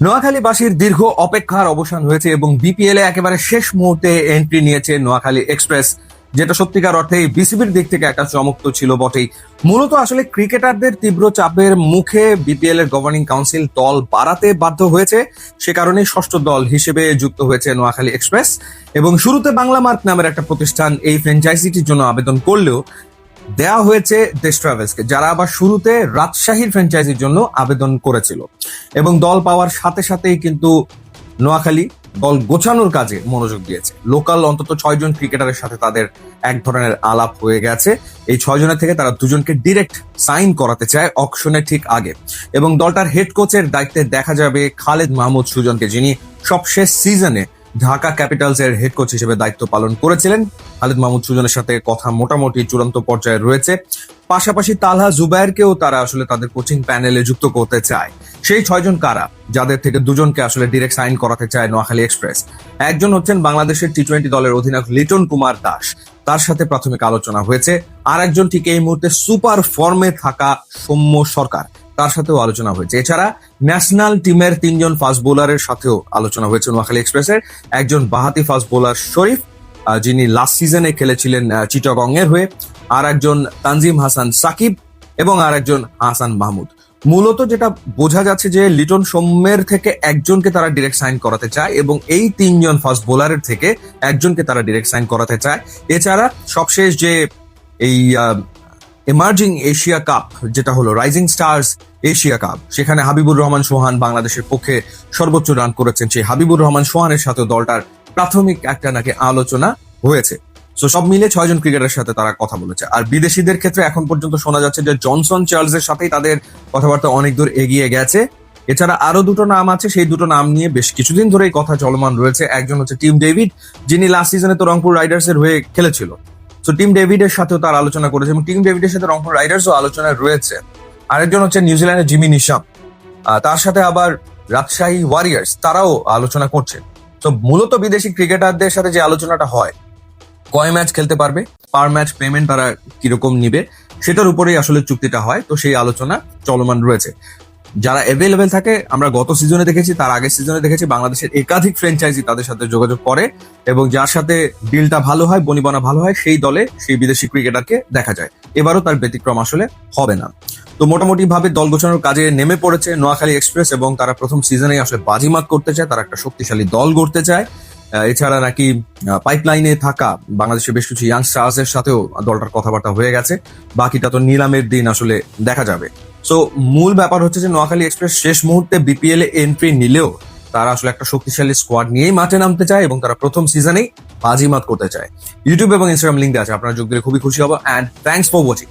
নোয়াখালীবাসীর দীর্ঘ অপেক্ষার অবসান হয়েছে এবং বিপিএল এ একেবারে শেষ মুহূর্তে এন্ট্রি নিয়েছে নোয়াখালী এক্সপ্রেস যেটা সত্যিকার অর্থে বিসিবির দিক থেকে একটা চমক তো ছিল বটেই। মূলত আসলে ক্রিকেটারদের তীব্র চাপের মুখে বিপিএল এর গভর্নিং কাউন্সিল দল বাড়াতে বাধ্য হয়েছে। সে কারণে ষষ্ঠ দল হিসেবে যুক্ত হয়েছে নোয়াখালী এক্সপ্রেস এবং শুরুতে বাংলা মার্ক নামের একটা প্রতিষ্ঠান এই ফ্র্যাঞ্চাইজিটির জন্য আবেদন করলেও দেওয়া হয়েছে দেশ ট্রাভেলসকে, যারা আবার শুরুতে রাজশাহীর ফ্র্যাঞ্চাইজির জন্য আবেদন করেছিল। এবং দল পাওয়ার সাথে সাথেই কিন্তু নোয়াখালী দল গোছানোর কাজে মনোযোগ দিয়েছে। লোকাল অন্তত ছয়জন ক্রিকেটারের সাথে তাদের এক ধরনের আলাপ হয়ে গেছে। এই ছয়জনের থেকে তারা দুজনকে ডিরেক্ট সাইন করাতে চায় অকশনের ঠিক আগে। এবং দলটার হেড কোচের দায়িত্বে দেখা যাবে খালেদ মাহমুদ সুজনকে, যিনি সবশেষ সিজনে ঢাকা ক্যাপিটালস এর হেড কোচ হিসেবে দায়িত্ব পালন করেছিলেন। খালেদ মাহমুদ সুজনের সাথে কথা মোটামুটি চূড়ান্ত পর্যায়ে রয়েছে। পাশাপাশি তালহা জুবায়েরকেও তারা আসলে তাদের কোচিং প্যানেলে যুক্ত করতে চায়। সেই ছয়জন কারা? যাদের থেকে দুজনকে আসলে ডিরেক্ট সাইন করাতে চায় নোয়াখালী এক্সপ্রেস একজন হচ্ছেন বাংলাদেশের টি টোয়েন্টি দলের অধিনায়ক লিটন কুমার দাস। তার সাথে প্রাথমিক আলোচনা হয়েছে। আর একজন ঠিক এই মুহূর্তে সুপার ফর্মে থাকা সৌম্য সরকার। তার সাথেও আলোচনা হয়েছে। এছাড়া ন্যাশনাল টিমের তিনজন ফাস্ট বোলারের সাথেও আলোচনা হয়েছে নোয়াখালী এক্সপ্রেসের একজন বাহাতি ফাস্ট বোলার শরীফ যিনি লাস্ট সিজনে খেলেছিলেন চিটাগং এর হয়ে। আর একজন তানজিম হাসান সাকিব এবং আর একজন হাসান মাহমুদ। মূলত যেটা বোঝা যাচ্ছে যে লিটন সৌম্যের থেকে একজনকে তারা ডিরেক্ট সাইন করাতে চায় এবং এই তিনজন ফাস্ট বোলারের থেকে একজনকে তারা ডিরেক্ট সাইন করাতে চায়। এছাড়া সবশেষ যে এই এমার্জিং এশিয়া কাপ যেটা হলো রাইজিং স্টার্স এশিয়া কাপ। সেখানে হাবিবুর রহমান সোহান বাংলাদেশের পক্ষে সর্বোচ্চ রান করেছেন সেই হাবিবুর রহমান সোহানের সাথে দলটার প্রাথমিক একটা নাকি আলোচনা হয়েছে। তো সব মিলে ছয়জন ক্রিকেটারের সাথে তারা কথা বলেছে। আর বিদেশিদের ক্ষেত্রে এখন পর্যন্ত শোনা যাচ্ছে যে জনসন চার্লস এর সাথেই তাদের কথাবার্তা অনেক দূর এগিয়ে গেছে। এছাড়া আরও দুটো নাম আছে, সেই দুটো নাম নিয়ে বেশ কিছুদিন ধরেই কথা চলমান রয়েছে। একজন হচ্ছে টিম ডেভিড, যিনি লাস্ট সিজনে তো রংপুর রাইডার্স এর হয়ে খেলেছিল। তো টিম ডেভিডের সাথেও তার আলোচনা করেছে এবং টিম ডেভিডের সাথে রংপুর রাইডার্সও আলোচনায় রয়েছে। আরেকজন হচ্ছে নিউজিল্যান্ডের জিমি নিশাম। তার সাথে আবার রাজশাহী ওয়ারিয়ার্স তারাও আলোচনা করছে। তো মূলত বিদেশি ক্রিকেটারদের সাথে যে আলোচনাটা হয়, কয় ম্যাচ খেলতে পারবে, পার ম্যাচ পেমেন্ট তারা কীরকম নিবে, সেটার উপরেই আসলে চুক্তিটা হয়, তো সেই আলোচনা চলমান রয়েছে। যারা অ্যাভেলেবেল থাকে, আমরা গত সিজনে দেখেছি, তার আগের সিজনে দেখেছি, বাংলাদেশের একাধিক ফ্র্যাঞ্চাইজি তাদের সাথে যোগাযোগ করে এবং যার সাথে ডিলটা ভালো হয়, বনিবনা ভালো হয়, সেই দলে সেই বিদেশি ক্রিকেটারকে দেখা যায়। এবারও তার ব্যতিক্রম আসলে হবে না। তো মোটামুটি ভাবে দল গোছানোর কাজে নেমে পড়েছে নোয়াখালী এক্সপ্রেস এবং তারা প্রথম সিজনে আসলে বাজিমাত করতে চায়, তারা একটা শক্তিশালী দল গড়তে চায়। এছাড়া নাকি পাইপলাইনে থাকা বাংলাদেশের বেশ কিছু ইয়াং স্টার্সের সাথেও দলটার কথাবার্তা হয়ে গেছে। বাকিটা তো নিলামের দিন আসলে দেখা যাবে। সো মূল ব্যাপার হচ্ছে যে নোয়াখালী এক্সপ্রেস শেষ মুহূর্তে বিপিএল এ এন্ট্রি নিলেও তারা আসলে একটা শক্তিশালী স্কোয়াড নিয়েই মাঠে নামতে চায় এবং তারা প্রথম সিজনেই বাজিমাত করতে চায়। ইউটিউব এবং ইনস্টাগ্রাম লিঙ্ক আছে, আপনারা যোগ দিলে খুবই খুশি হব অ্যান্ড থ্যাংকস ফর ওয়াচিং